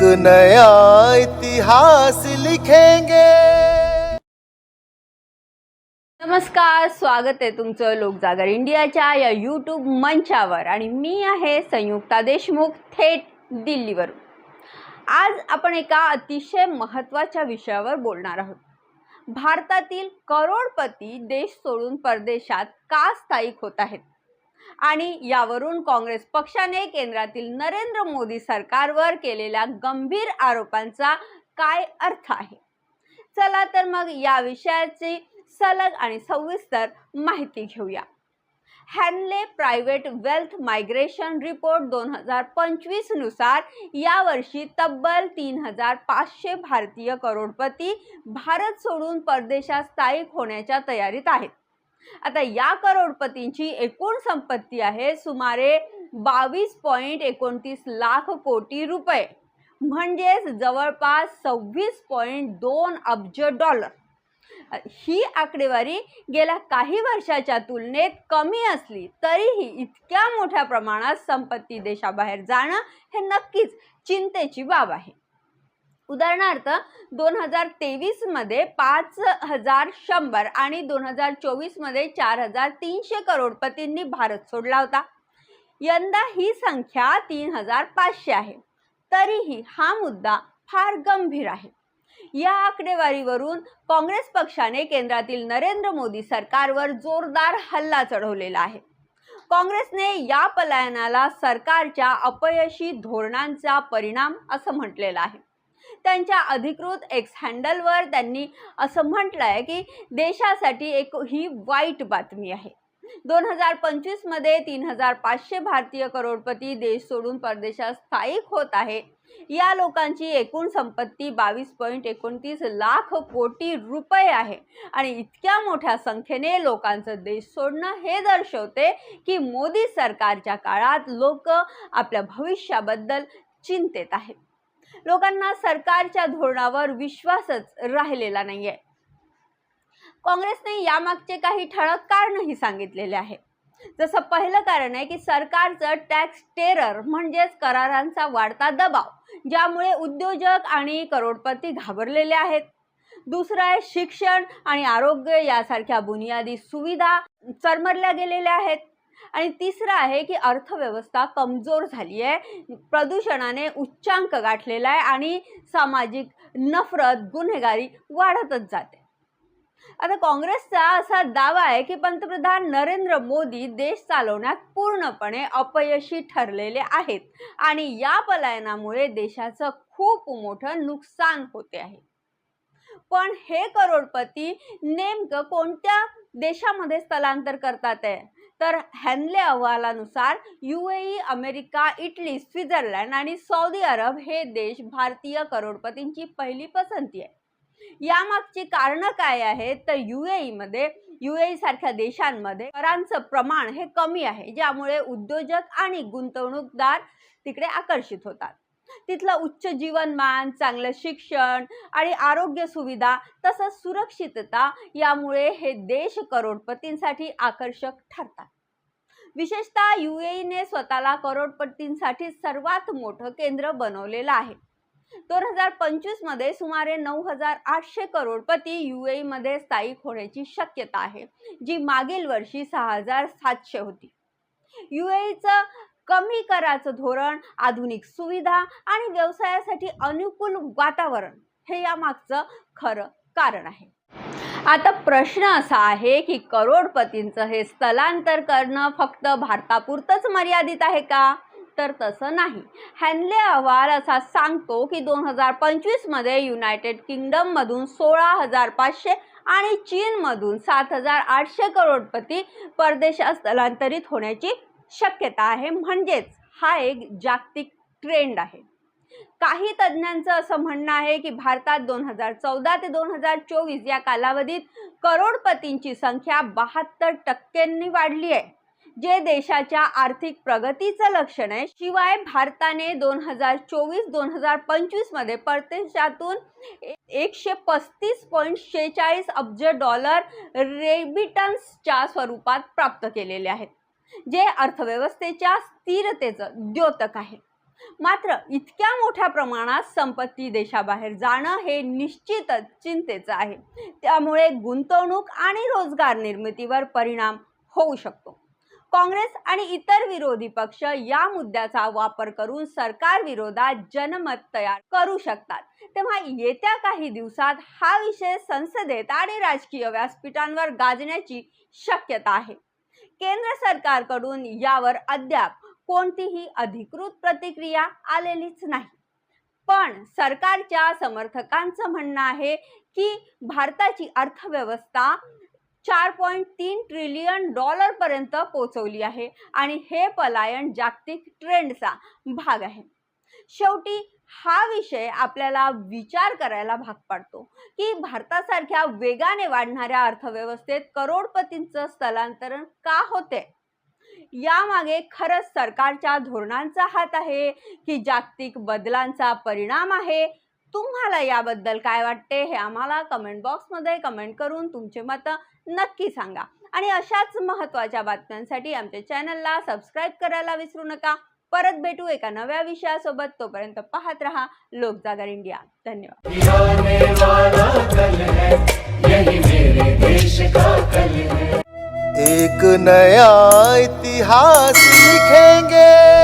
एक नया इतिहास लिखेंगे। नमस्कार स्वागत आहे तुमचं लोकजागर इंडियाच्या या यूट्यूब मंचावर. आणि मी आहे संयुक्ता देशमुख थेट दिल्लीवरून. आज आपण एका अतिशय महत्त्वाच्या विषयावर बोलणार आहोत. भारतातील करोडपती देश सोडून परदेशात का स्थायिक होत आहेत? आणि यावरून काँग्रेस पक्षाने केंद्रातील नरेंद्र मोदी सरकारवर केलेल्या गंभीर आरोपांचा काय अर्थ आहे? चला तर मग या विषयाची सलग आणि सविस्तर माहिती घेऊया. Henley private wealth migration report दोन हजार पंचवीसनुसार यावर्षी तब्बल तीन हजार पाचशे भारतीय करोडपती भारत सोडून परदेशात स्थायिक होण्याच्या तयारीत आहेत. आता या करोडपतींची एकूण संपत्ती आहे सुमारे बावीस पॉईंट एकोणतीस लाख कोटी रुपये. म्हणजेच जवळपास सव्वीस पॉईंट दोन अब्ज डॉलर. ही आकडेवारी गेल्या काही वर्षाच्या तुलनेत कमी असली तरीही इतक्या मोठ्या प्रमाणात संपत्ती देशाबाहेर जाणं हे नक्कीच चिंतेची बाब आहे. उदाहरणार्थ दोन हजार तेवीसमध्ये पाच हजार शंभर आणि दोन हजार चोवीसमध्ये चार हजार तीनशे करोडपतींनी भारत सोडला होता. यंदा ही संख्या तीन हजार पाचशे आहे. तरीही हा मुद्दा फार गंभीर आहे. या आकडेवारीवरून काँग्रेस पक्षाने केंद्रातील नरेंद्र मोदी सरकारवर जोरदार हल्ला चढवलेला आहे. काँग्रेसने या पलायनाला सरकारच्या अपयशी धोरणांचा परिणाम असं म्हटलेलं आहे. त्यांच्या अधिकृत एक्स हँडलवर त्यांनी असं म्हटलं आहे की देशासाठी एक ही वाईट बातमी आहे. दोन हजार पंचवीसमध्ये तीन हजार पाचशे भारतीय करोडपती देश सोडून परदेशात स्थायिक होत आहे. या लोकांची एकूण संपत्ती बावीस पॉईंट एकोणतीस लाख कोटी रुपये आहे. आणि इतक्या मोठ्या संख्येने लोकांचं देश सोडणं हे दर्शवते की मोदी सरकारच्या काळात लोक आपल्या भविष्याबद्दल चिंतेत आहेत. लोकांना सरकारच्या धोरणावर विश्वासच राहिलेला नाहीये. काँग्रेसने यामागचे काही ठळक कारणही सांगितलेले आहे. जसं पहिलं कारण आहे की सरकारचं टॅक्स टेरर म्हणजेच करारांचा वाढता दबाव ज्यामुळे उद्योजक आणि करोडपती घाबरलेले आहेत. दुसरं आहे शिक्षण आणि आरोग्य यासारख्या बुनियादी सुविधा चरमरल्या गेलेल्या आहेत. आणि तिसरं आहे की अर्थव्यवस्था कमजोर झाली आहे प्रदूषणाने उच्चांक गाठलेला आहे आणि सामाजिक नफरत गुन्हेगारी वाढतच जाते. आता काँग्रेसचा असा दावा आहे की पंतप्रधान नरेंद्र मोदी देश चालवण्यात पूर्णपणे अपयशी ठरलेले आहेत आणि या पलायनामुळे देशाचं खूप मोठं नुकसान होते आहे. पण हे करोडपती नेमकं कोणत्या देशामध्ये स्थलांतर करतात आहे? तर हॅनले अहवालानुसार युएई अमेरिका इटली स्वित्झर्लंड आणि सौदी अरब हे देश भारतीय करोडपतींची पहिली पसंती आहे. यामागची कारणं काय आहेत? तर युएई मध्ये युएई सारख्या देशांमध्ये करांचं प्रमाण हे कमी आहे ज्यामुळे उद्योजक आणि गुंतवणूकदार तिकडे आकर्षित होतात. तिथलं उच्च जीवनमान चांगलं शिक्षण आणि आरोग्य सुविधा तसंच सुरक्षितता यामुळे हे देश करोडपतींसाठी आकर्षक ठरतात. विशेषतः युएईने स्वतःला करोडपतींसाठी सर्वात मोठं केंद्र बनवलेलं आहे. दोन हजार पंचवीसमध्ये सुमारे नऊ हजार आठशे करोडपती युएई मध्ये स्थायिक होण्याची शक्यता आहे जी मागील वर्षी सहा हजार सातशे होती. युएईचं कमी कराचं धोरण आधुनिक सुविधा आणि व्यवसायासाठी अनुकूल वातावरण हे यामागचं खरं कारण आहे. आता प्रश्न असा आहे की करोडपतींचं हे स्थलांतर करणं फक्त भारतापुरतंच मर्यादित आहे का? तर तसं नाही. हॅनले अहवाल असा सांगतो की दोन हजार पंचवीसमध्ये युनायटेड किंगडममधून सोळा हजार पाचशे आणि चीनमधून सात हजार आठशे करोडपती परदेशात स्थलांतरित होण्याची शक्यता आहे. म्हणजेच हा एक जागतिक ट्रेंड आहे. काही तज्ज्ञांचं असं म्हणणं आहे की भारतात दोन हजार चौदा ते दोन हजार चोवीस या कालावधीत करोडपतींची संख्या बहात्तर टक्क्यांनी वाढली आहे. जे देशाच्या आर्थिक प्रगतीचं लक्षण आहे. शिवाय भारताने दोन हजार चोवीस दोन हजार पंचवीसमध्ये परदेशातून एकशे पस्तीस पॉईंट शेहेचाळीस अब्ज डॉलर रेबिटन्सच्या स्वरूपात प्राप्त केलेले आहेत. जे अर्थव्यवस्थेच्या स्थिरतेचं द्योतक आहे. मात्र इतक्या मोठ्या प्रमाणात संपत्ती देशाबाहेर जाणं हे निश्चितच चिंतेचं आहे. त्यामुळे गुंतवणूक आणि रोजगार निर्मितीवर परिणाम होऊ शकतो. काँग्रेस आणि इतर विरोधी पक्ष या मुद्द्याचा वापर करून सरकार विरोधात जनमत तयार करू शकतात. तेव्हा येत्या काही दिवसात हा विषय संसदेत आणि राजकीय व्यासपीठांवर गाजण्याची शक्यता आहे. केंद्र सरकारकडून यावर अद्याप कोणतीही अधिकृत प्रतिक्रिया आलेलीच नाही. पण सरकारच्या समर्थकांचं म्हणणं आहे की भारताची अर्थव्यवस्था चार पॉईंट तीन ट्रिलियन डॉलरपर्यंत पोचवली आहे आणि हे पलायन जागतिक ट्रेंडचा भाग आहे. शेवटी हा विषय आपल्याला विचार करायला भाग पाडतो. की भारतासारख्या वेगाने वाढणाऱ्या अर्थव्यवस्थेत करोडपतींचं स्थलांतरण का होते? यामागे खरंच सरकारच्या धोरणांचा हात आहे की जागतिक बदलांचा परिणाम आहे? तुम्हाला याबद्दल काय वाटते हे आम्हाला कमेंट बॉक्समध्ये कमेंट करून तुमचे मतं नक्की सांगा. आणि अशाच महत्त्वाच्या बातम्यांसाठी आमच्या चॅनलला सबस्क्राईब करायला विसरू नका. परत भेटू एका नव्या विषयासोबत. तोपर्यंत पाहत रहा लोकजागर इंडिया. धन्यवाद. एक नया इतिहास लिखेंगे